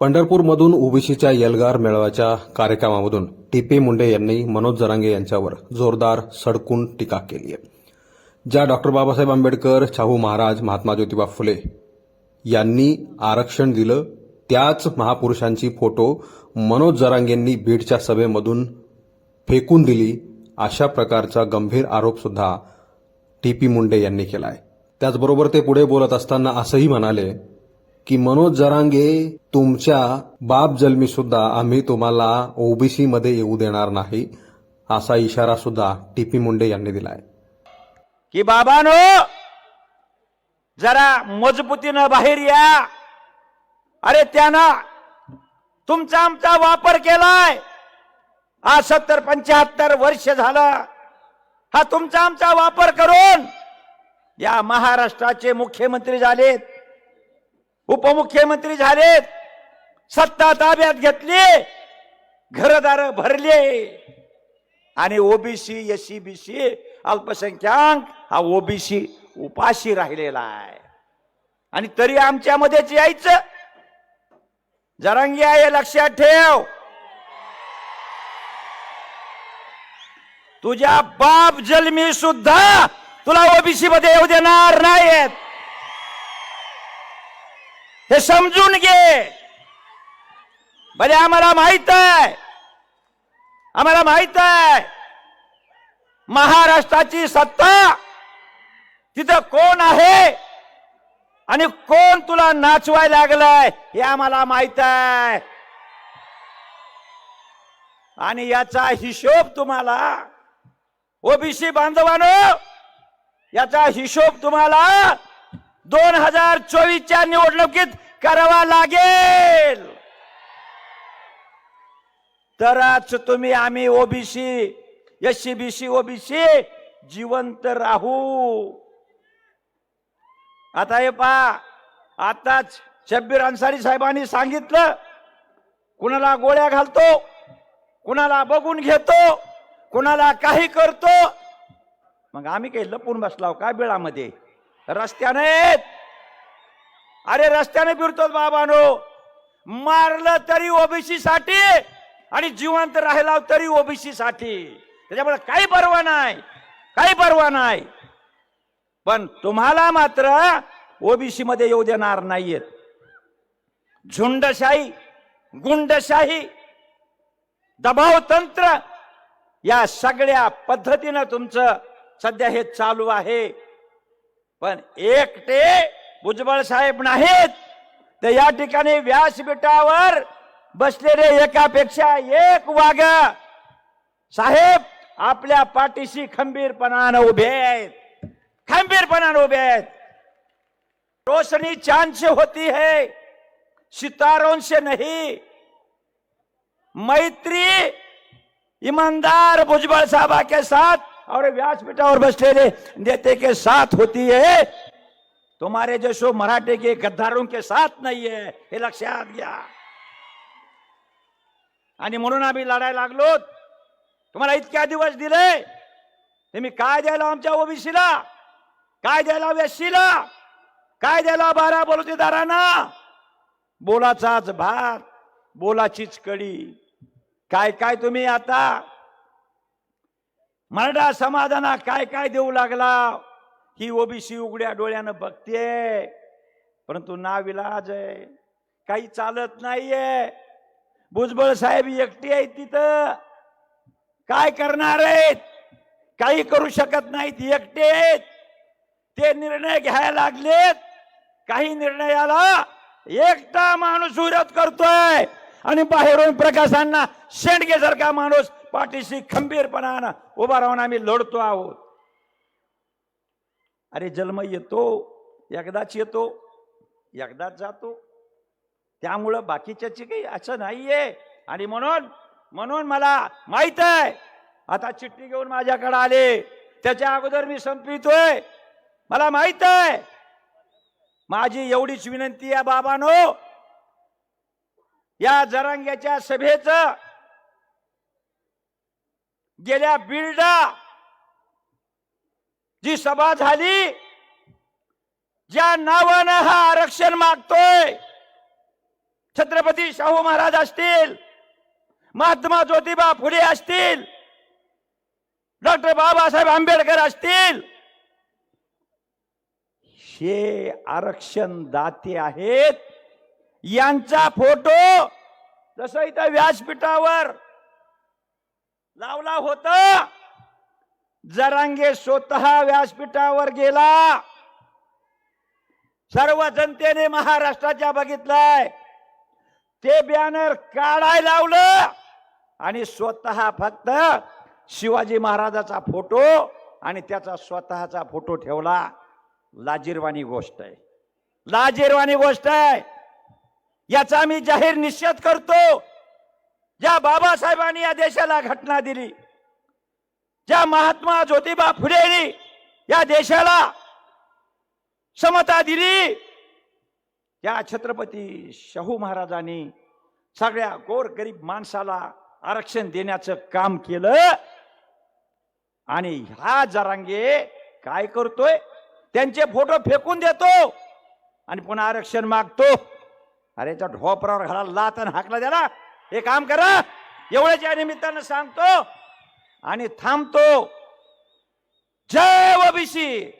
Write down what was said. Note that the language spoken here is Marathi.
पंढरपूरमधून ओबीसीच्या एल्गार मेळाव्याच्या कार्यक्रमामधून टी पी मुंडे यांनी मनोज जरांगे यांच्यावर जोरदार सडकून टीका केली आहे. ज्या डॉक्टर बाबासाहेब आंबेडकर शाहू महाराज महात्मा ज्योतिबा फुले यांनी आरक्षण दिलं त्याच महापुरुषांची फोटो मनोज जरांगेंनी बीडच्या सभेमधून फेकून दिली अशा प्रकारचा गंभीर आरोपसुद्धा टी पी मुंडे यांनी केला आहे त्याचबरोबर ते पुढे बोलत असताना असंही म्हणाले की मनोज जरांगे तुमच्या बाप जन्मी सुद्धा आम्ही तुम्हाला ओबीसी मध्ये येऊ देणार नाही असा इशारा सुद्धा टीपी मुंडे यांनी दिलाय. की बाबानो जरा मजबूतीनं बाहेर या. अरे त्यानं तुमचा आमचा वापर केलाय. आज सत्तर पंच्याहत्तर वर्ष झालं. हा तुमचा आमचा वापर करून या महाराष्ट्राचे मुख्यमंत्री झालेत. उपमुख्यमंत्री झालेत सत्ता ताब्यात घेतली घरदार भरले. आणि OBC S C B C अल्पसंख्याक हा ओबीसी उपाशी राहिलेला आहे. आणि तरी आमच्यामध्येच यायचं. जरांगी आहे लक्षात ठेव. तुझ्या बाप जन्मी सुद्धा तुला ओबीसी मध्ये येऊ देणार नाहीत हे समजून घे. भले आम्हाला माहीत आहे. आम्हाला माहीत आहे. महाराष्ट्राची सत्ता तिथं कोण आहे? आणि कोण तुला नाचवाय लागलाय हे आम्हाला माहीत आहे. आणि याचा हिशोब तुम्हाला ओबीसी बांधवानो याचा हिशोब तुम्हाला दोन हजार चोवीसच्या निवडणुकीत करावा लागेल. तरच तुम्ही आम्ही OBC S C B C OBC जिवंत राहू. आता हे पहा आताच शब्बीर अन्सारी साहेबांनी सांगितलं कुणाला गोळ्या घालतो कुणाला बघून घेतो कुणाला काही करतो. मग आम्ही काही लपून बसलाव काय बिळामध्ये? रस्त्याने अरे रस्त्याने फिरतो बाबानो. मारलं तरी ओबीसी साठी आणि जिवंत राहिला तरी ओबीसी साठी. त्याच्यामुळे काही परवा नाही. काही परवा नाही. पण तुम्हाला मात्र ओबीसी मध्ये येऊ देणार नाहीयेत. झुंडशाही गुंडशाही दबाव तंत्र या सगळ्या पद्धतीनं तुमचं सध्या हे चालू आहे. पण एकटे भुजबळ साहेब नाहीत. तर या ठिकाणी व्यासपीठावर बसलेले एकापेक्षा एक वाघ. साहेब आपल्या पाठीशी खंबीरपणानं उभे आहेत. खंबीरपणानं उभे आहेत. रोशनी चांद से होती है. सितारों से नहीं. मैत्री ईमानदार भुजबल साहबा के साथ और व्यासपीठावर बसलेले नेते के साथ होती है। तुम्हारे जैसो मराठे के गद्दारों के साथ नहीं है। हे लक्षात घ्या आणि म्हणून आम्ही लढायला लागलो तुम्हाला इतक्या दिवस दिले? तुम्ही काय द्यायला आमच्या ओबीसीला? काय द्यायला वेशीला काय द्यायला बारा बलुतेदारांना बोलाचाच भात बोलाचीच कडी. काय काय तुम्ही आता मराठा समाजाना काय काय देऊ लागला? ही ओबीसी उघड्या डोळ्यानं बघते परंतु नाविलाज आहे. काही चालत नाहीये. भुजबळ साहेब एकटी आहेत तिथं. काय करणार आहेत? काही करू शकत नाहीत एकटे आहेत. ते निर्णय घ्यायला लागलेत. काही निर्णयाला एकटा माणूस विरोध करतोय. आणि बाहेरून प्रकाशांना शेंडगेसारखा माणूस पाठीशी खंबीरपणानं उभा राहून आम्ही लढतो आहोत. अरे जन्म येतो एकदाच येतो एकदाच जातो. त्यामुळं बाकीच्याची काही असं नाहीये. आणि म्हणून म्हणून मला माहीत आहे आता चिठ्ठी घेऊन माझ्याकडे आले. त्याच्या अगोदर मी संपितोय. मला माहीत आहे. माझी एवढीच विनंती आहे बाबानो. या जरांग्याच्या सभेचं गेल्या बिल्डा जी सभा झाली ज्या नावानं हा आरक्षण मागतोय छत्रपती शाहू महाराज असतील महात्मा ज्योतिबा फुले असतील डॉक्टर बाबासाहेब आंबेडकर असतील हे आरक्षण दाते आहेत यांचा फोटो जसं इथं व्यासपीठावर लावला होता. जरांगे स्वतः व्यासपीठावर गेला. सर्व जनतेने महाराष्ट्राच्या बघितलंय. ते बॅनर काढाय लावलं आणि स्वतः फक्त शिवाजी महाराजाचा फोटो आणि त्याचा स्वतःचा फोटो ठेवला. लाजीरवाणी गोष्ट आहे. लाजीरवाणी गोष्ट आहे. याचा मी जाहीर निषेध करतो. ज्या बाबासाहेबांनी या देशाला घटना दिली ज्या महात्मा ज्योतिबा फुलेनी या देशाला समता दिली त्या छत्रपती शाहू महाराजांनी सगळ्या गोर गरीब माणसाला आरक्षण देण्याचं काम केलं. आणि ह्या जरांगे काय करतोय? त्यांचे फोटो फेकून देतो आणि पुन्हा आरक्षण मागतो. अरे त्या ढोपरावर घाला लात आणि हाकला द्याला हे काम करा. एवढ्याच या निमित्तानं सांगतो आणि थांबतो. जय ओबीसी